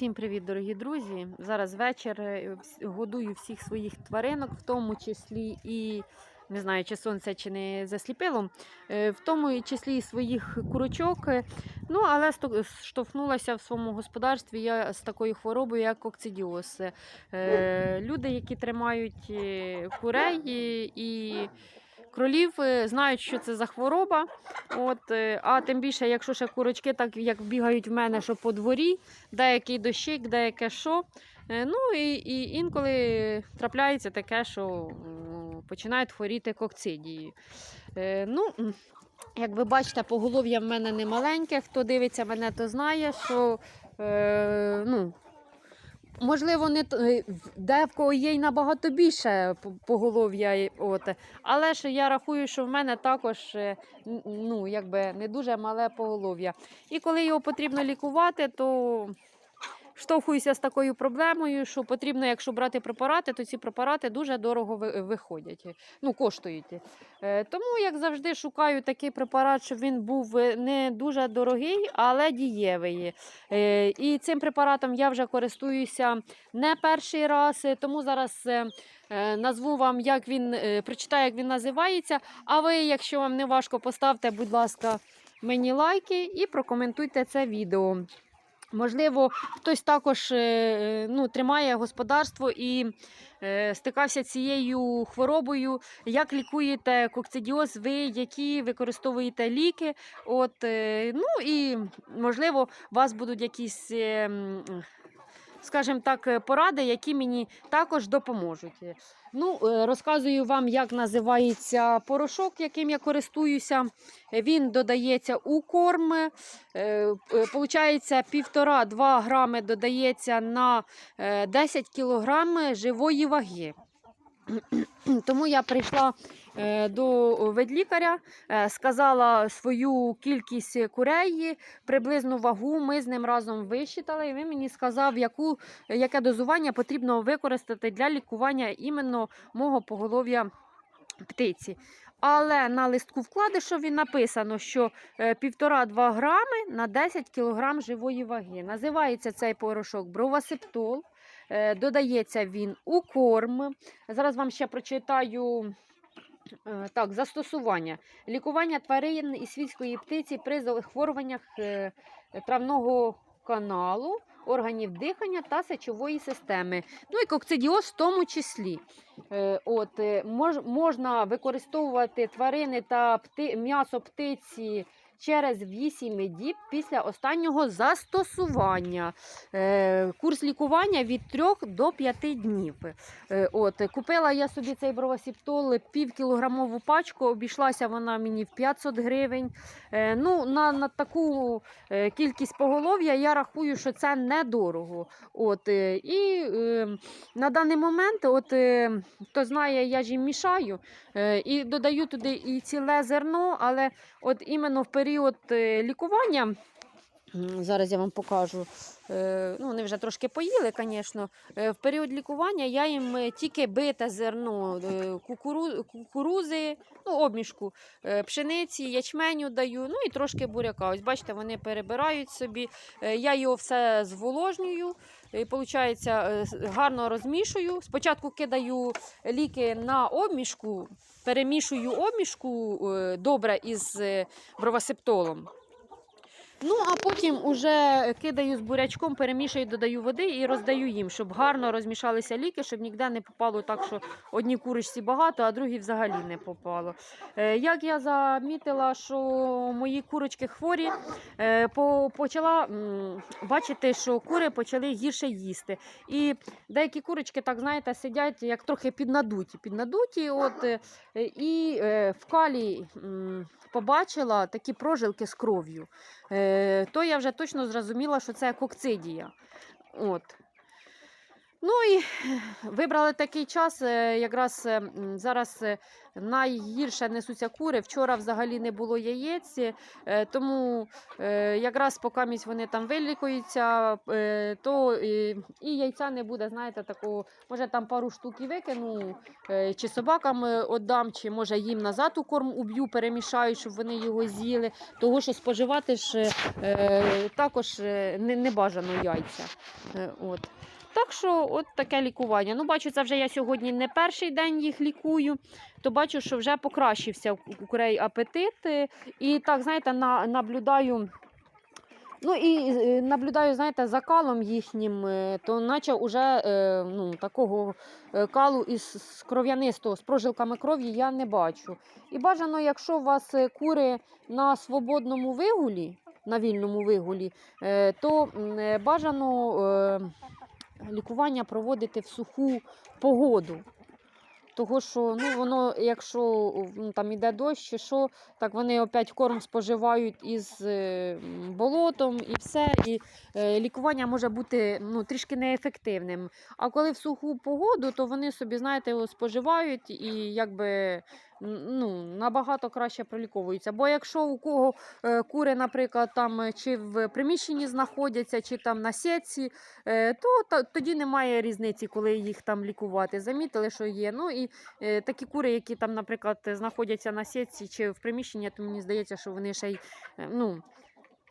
Всім привіт, дорогі друзі! Зараз вечір е, годую всіх своїх тваринок, в тому числі і не знаю, чи сонце чи не засліпило, е, в тому числі і своїх курочок. Е, Ну, але штовхнулася в своєму господарстві я з такою хворобою, як кокцидіоз. Люди, які тримають курей і кролів, е, знають, що це за хвороба. От, е, а тим більше, якщо ще курочки, так як бігають в мене, що по дворі, деякий дощик, деяке що. Е, Ну і, і інколи трапляється таке, що починають хворіти кокцидією. Е, Ну, як ви бачите, поголов'я в мене не маленьке. Хто дивиться мене, то знає, що ну, можливо, не е, де в кого є й набагато більше по- поголов'я. От. Але ж я рахую, що в мене також е, ну, якби не дуже мале поголов'я. І коли його потрібно лікувати, то штовхуюся з такою проблемою, що потрібно, якщо брати препарати, то ці препарати дуже дорого виходять, ну, коштують. Е, Тому, як завжди, шукаю такий препарат, щоб він був е, не дуже дорогий, але дієвий. Е, І цим препаратом я вже користуюся не перший раз, е, тому зараз. е, е, Назву вам, як він е, прочитаю, як він називається. А ви, якщо вам не важко, поставте, будь ласка, мені лайки і прокоментуйте це відео. Можливо, хтось також е, ну, тримає господарство і е, стикався цією хворобою. Як лікуєте кокцидіоз, ви які використовуєте ліки? От, е, ну і можливо, у вас будуть якісь. Е, Скажімо так, е, поради, які мені також допоможуть. Ну, е, розказую вам, як називається порошок, яким я користуюся. Він додається у корм. Е, е, Получається, 1,5-2 грами додається на е, 10 кілограм живої ваги. Тому я прийшла е, до ведлікаря, е, сказала свою кількість курей, приблизну вагу. Ми з ним разом висчитали, і він мені сказав, яку, яке дозування потрібно використати для лікування іменно мого поголов'я птиці. Але на листку вкладишу він написано, що е, 1,5-2 грами на 10 кг живої ваги. Називається цей порошок бровасептол. Е, Додається він у корм. Зараз вам ще прочитаю е, так, застосування. Лікування тварин і світської птиці при захворюваннях е, травного каналу, органів дихання та сечової системи. Ну і кокцидіоз в тому числі. Е, От, е, мож, можна використовувати тварини та пти, м'ясо птиці через 8 діб після останнього застосування. Е, Курс лікування від 3 до 5 днів. Е, От, купила я собі цей бровасіптол півкілограмову пачку, обійшлася вона мені в 500 гривень. Е, Ну, на, на таку кількість поголов'я я рахую, що це недорого. От, і на даний момент, от, хто знає, я ж їм мішаю і додаю туди і ціле зерно, але от іменно в період е, лікування. Зараз я вам покажу. Е, Ну, вони вже трошки поїли, звісно. В період лікування я їм е, тільки бите зерно е, кукуру, кукурузи, ну, обмішку е, пшениці, ячменю даю, ну і трошки буряка. Ось бачите, вони перебирають собі. Е, Я його все зволожнюю. І, виходить, гарно розмішую. Спочатку кидаю ліки на обмішку, перемішую обмішку е, добре із е, бровасептолом. Ну, а потім уже кидаю з бурячком, перемішую, додаю води і роздаю їм, щоб гарно розмішалися ліки, щоб ніде не попало так, що одній курочці багато, а другій взагалі не попало. Е, Як я замітила, що мої курочки хворі, е, почала бачити, що кури почали гірше їсти. І деякі курочки, так знаєте, сидять як трохи піднадуті. піднадуті от, е, і в калі побачила такі прожилки з кров'ю. Е, то я вже точно зрозуміла, що це кокцидія. От. Ну і вибрали такий час. е, Якраз е, зараз е, найгірше несуться кури. Вчора взагалі не було яєць, тому якраз поки вони там вилікуються, то і, яйця не буде. Знаєте, такого, може там пару штук і викину, чи собакам віддам, чи може їм назад у корм уб'ю, перемішаю, щоб вони його з'їли. Того, що споживати ж також не, бажано яйця. От. Так що от таке лікування. Ну, бачу, це вже я сьогодні не перший день їх лікую, то бачу, що вже покращився у курей апетит. е, І так, знаєте, на, наблюдаю. Ну і е, наблюдаю, знаєте, за калом їхнім, е, то наче вже е, ну, такого калу із кров'янистого, з прожилками крові я не бачу. І бажано, якщо у вас кури на свободному вигулі, на вільному вигулі, то бажано лікування проводити в суху погоду. Того, що ну, воно, якщо ну, там іде дощ, чи що, так вони опять корм споживають із е, болотом і все. І е, лікування може бути ну, трішки неефективним. А коли в суху погоду, то вони собі, знаєте, споживають і якби ну, набагато краще проліковуються. Бо якщо у кого е, кури, наприклад, там е, чи в приміщенні знаходяться, чи там на сітці, е, то тоді немає різниці, коли їх там лікувати. Замітили, що є. Ну і такі кури, які там, наприклад, знаходяться на сітці чи в приміщенні, то мені здається, що вони ще й ну,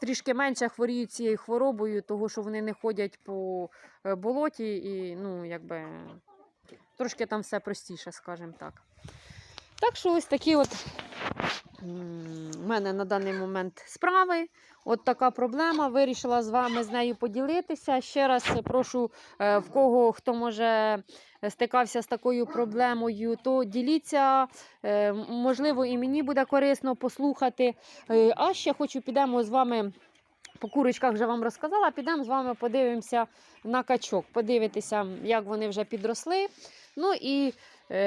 трішки менше хворіють цією хворобою, того що вони не ходять по болоті і ну, якби трошки там все простіше, скажімо так. Так що ось такі от в мене на даний момент справи. От така проблема. Вирішила з вами з нею поділитися. Ще раз прошу, е, в кого хто може стикався з такою проблемою, то діліться. Е, Можливо, і мені буде корисно послухати. Е, А ще хочу підемо з вами. По курочках вже вам розказала. Підемо з вами подивимося на качок, подивитися, як вони вже підросли. Ну і е,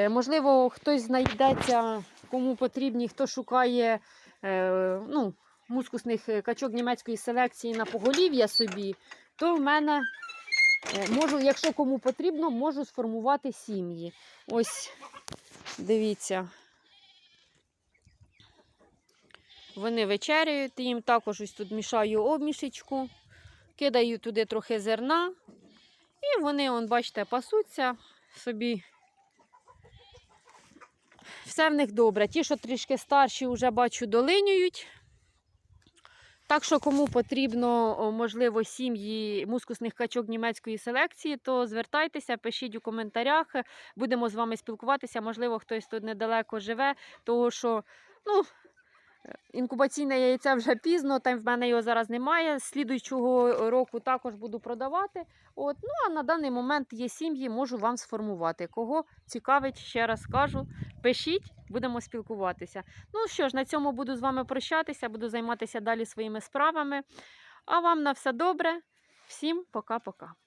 можливо, хтось знайдеться, кому потрібні, хто шукає е, ну, мускусних е, качок німецької селекції на поголів'я собі, то в мене е, можу, якщо кому потрібно, можу сформувати сім'ї. Ось, дивіться. Вони вечеряють, їм також ось тут мішаю обмішечку, кидаю туди трохи зерна. І вони, он, бачите, пасуться собі. Все в них добре. Ті, що трішки старші, вже бачу, долинюють. Так що, кому потрібно, можливо, сім'ї мускусних качок німецької селекції, то звертайтеся, пишіть у коментарях. Будемо з вами спілкуватися. Можливо, хтось тут недалеко живе, того що, ну. Інкубаційне яйце вже пізно, там в мене його зараз немає. Слідуючого року також буду продавати. От, ну а на даний момент є сім'ї, можу вам сформувати. Кого цікавить, ще раз кажу, пишіть, будемо спілкуватися. Ну що ж, на цьому буду з вами прощатися, буду займатися далі своїми справами. А вам на все добре. Всім пока-пока.